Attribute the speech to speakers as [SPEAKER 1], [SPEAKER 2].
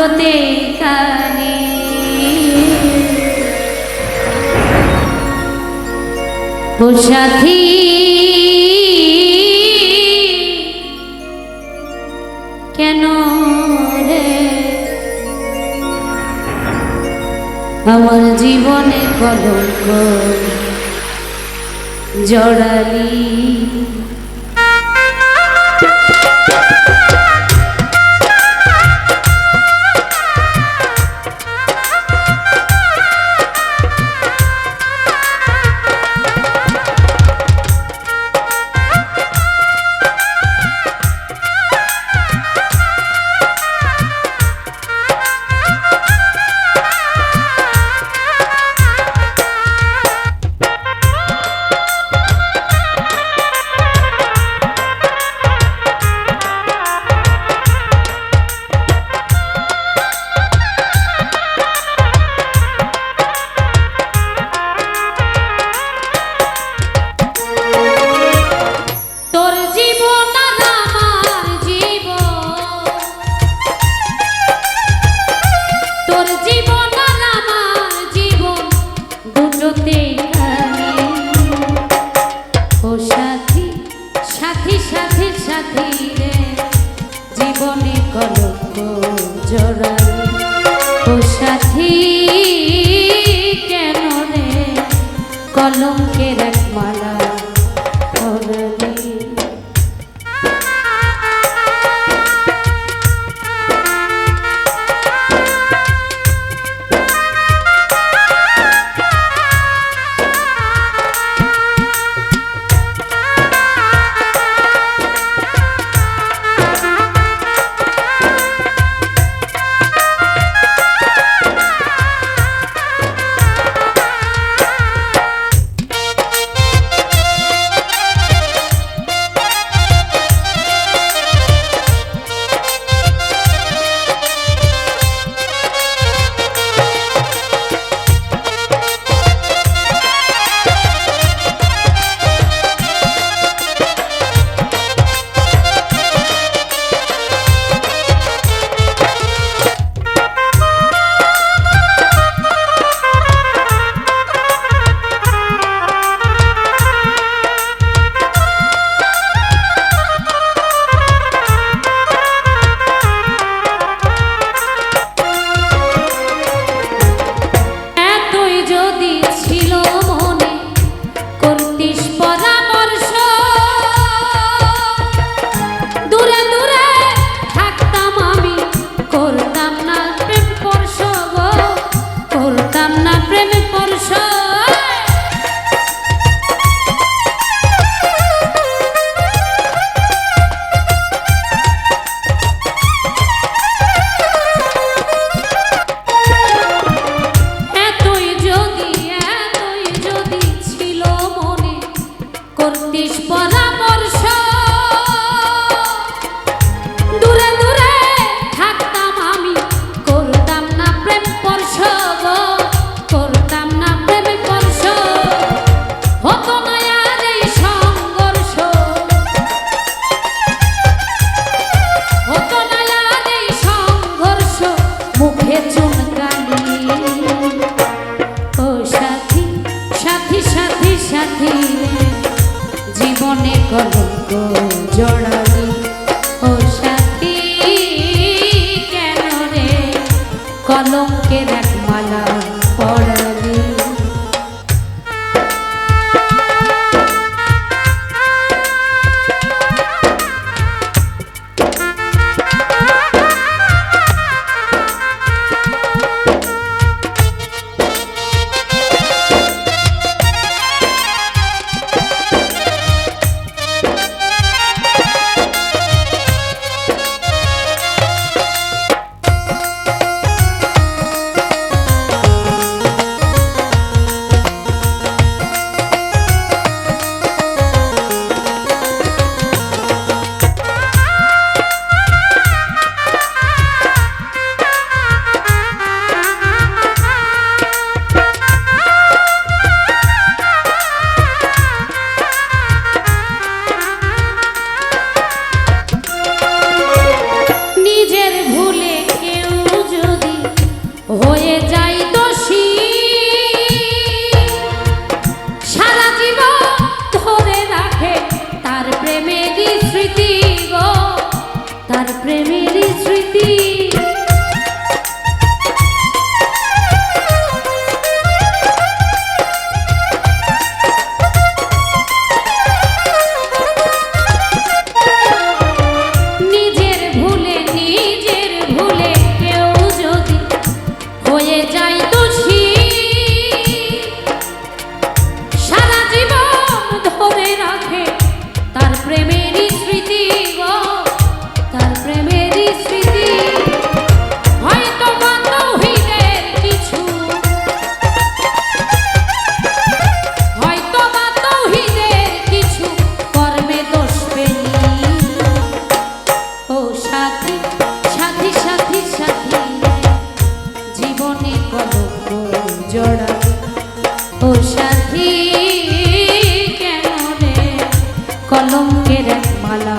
[SPEAKER 1] হজরতে খানে। ও কেন রে? আমার জীবনে কলঙ্ক জড়ালি। সাথীরে জীবনে কলঙ্ক কলঙ্কের এক মালা? সাথী জীবনে কলঙ্ক জড়া স্মৃতি। কলঙ্কের এক মালা।